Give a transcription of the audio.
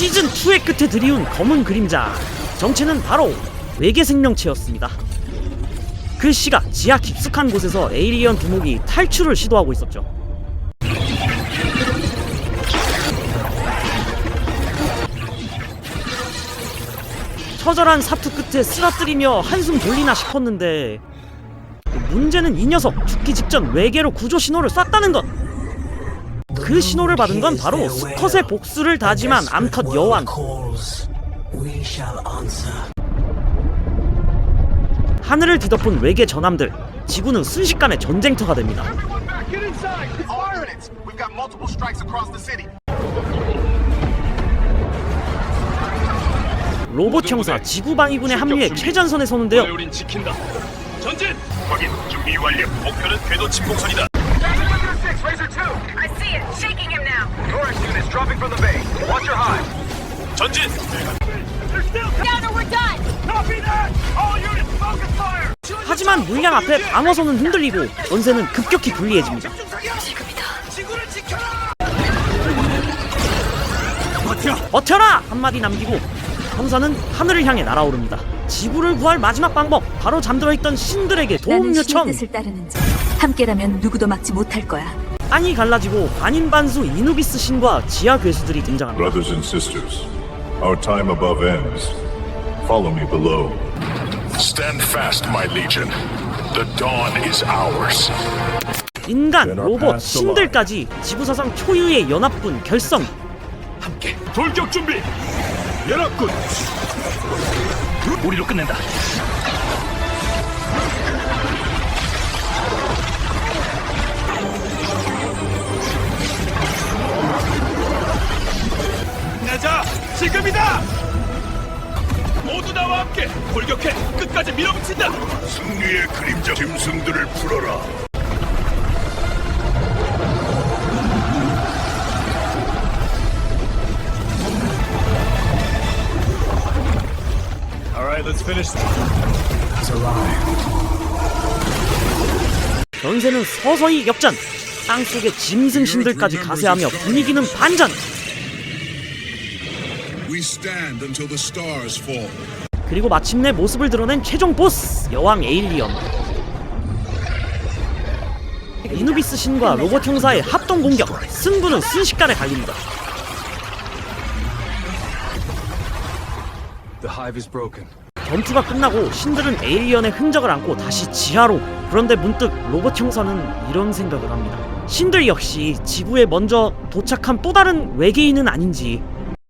시즌 2의 끝에 들이운 검은 그림자. 정체는 바로 외계 생명체였습니다. 그 시가 지하 깊숙한 곳에서 에이리언 두목이 탈출을 시도하고 있었죠. 처절한 사투 끝에 쓰러뜨리며 한숨 돌리나 싶었는데 문제는 이 녀석 죽기 직전 외계로 구조 신호를 쐈다는 것. 그 신호를 받은 건 바로 스컷의 복수를 다짐한 암컷 여왕. 하늘을 뒤덮은 외계 전함들. 지구는 순식간에 전쟁터가 됩니다. 로봇 형사 지구 방위군의 합류에 최전선에 서는데요. 전진! 확인, 준비 완료. 목표는 궤도 침공선이다. Focus fire! 하지만 물량 앞에 방어선은 흔들리고 전세는 급격히 불리해집니다. 버텨라! 한마디 남기고 형사는 하늘을 향해 날아오릅니다. 지구를 구할 마지막 방법 바로 잠들어 있던 신들에게 도움 요청. 뜻을 따르는 자. 함께라면 누구도 막지 못할 거야. 안이 갈라지고 반인반수 이누비스 신과 지하 괴수들이 등장합니다. Brothers and sisters, our time above ends. Follow me below. Stand fast, my legion. The dawn is ours. 인간, 로봇, 신들까지 지구사상 초유의 연합군 결성. 함께 돌격 준비! 연합군! 우리로 끝낸다. 지금이다! 모두 나와 함께 돌격해 끝까지 밀어붙인다! 승리의 그림자 짐승들을 풀어라. Alright, let's finish 전세는 서서히 역전. 땅속의 짐승 신들까지 가세하며 분위기는 반전. We stand until the stars fall. 그리고 마침내 모습을 드러낸 최종 보스 여왕 에일리언. 이누비스 신과 로봇 형사의 합동 공격. 승부는 순식간에 갈립니다. The hive is broken. 전투가 끝나고 신들은 에일리언의 흔적을 안고 다시 지하로 그런데 문득 로봇 형사는 이런 생각을 합니다 신들 역시 지구에 먼저 도착한 또 다른 외계인은 아닌지